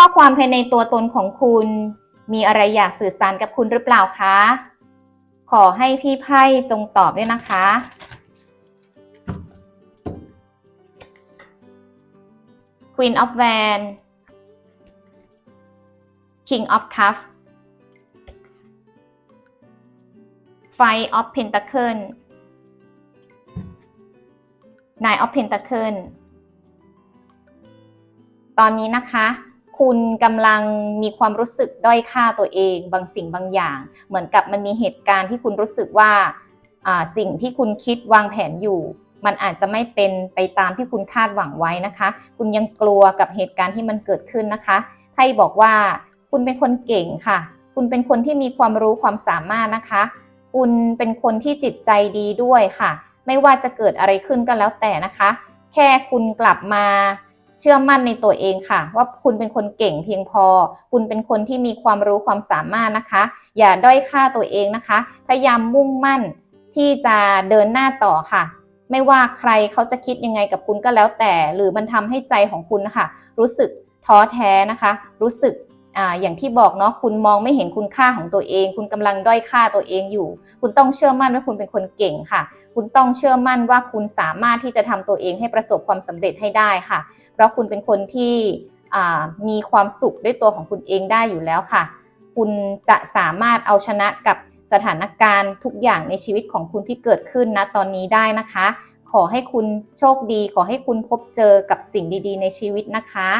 ข้อความภายในตัวตนของคุณ มีอะไรอยากสื่อสารกับคุณหรือเปล่าคะ ขอให้พี่ไพ่จงตอบด้วยนะคะ Queen of Wands King of Cups Five of Pentacles Nine of Pentacles ตอนนี้นะคะ คุณกำลังมีความรู้สึกด้อยค่าตัวเอง บางสิ่งบางอย่าง เหมือนกับมันมีเหตุการณ์ที่คุณรู้สึกว่าอ่าสิ่งที่คุณคิดวางแผนอยู่ มันอาจจะไม่เป็นไปตามที่คุณคาดหวังไว้นะคะ คุณยังกลัวกับเหตุการณ์ที่มันเกิดขึ้นนะคะไพ่บอกว่า คุณเป็นคนเก่งค่ะ คุณเป็นคนที่มีความรู้ความสามารถนะคะ คุณเป็นคนที่จิตใจดีด้วยค่ะ ไม่ว่าจะเกิดอะไรขึ้นก็แล้วแต่นะคะ แค่คุณกลับมา เชื่อมั่นในตัวเองค่ะ ว่าคุณเป็นคนเก่งเพียงพอ คุณเป็นคนที่มีความรู้ความสามารถนะคะ อย่าด้อยค่าตัวเองนะคะ พยายามมุ่งมั่นที่จะเดินหน้าต่อค่ะ ไม่ว่าใครเขาจะคิดยังไงกับคุณก็แล้วแต่ หรือมันทำให้ใจของคุณนะคะรู้สึกท้อแท้นะคะ รู้สึก อ่าอย่างที่บอกเนาะคุณมองไม่เห็นคุณค่าของตัวเอง คุณกำลังด้อยค่าตัวเองอยู่ คุณต้องเชื่อมั่นว่าคุณเป็นคนเก่งค่ะ คุณต้องเชื่อมั่นว่าคุณสามารถที่จะทำตัวเองให้ประสบความสำเร็จให้ได้ค่ะ เพราะคุณเป็นคนที่มีความสุขด้วยตัวของคุณเองได้อยู่แล้วค่ะ คุณจะสามารถเอาชนะกับสถานการณ์ทุกอย่างในชีวิตของคุณที่เกิดขึ้นนะตอนนี้ได้นะคะ ขอให้คุณโชคดี ขอให้คุณพบเจอกับสิ่งดี ๆ ในชีวิตนะคะ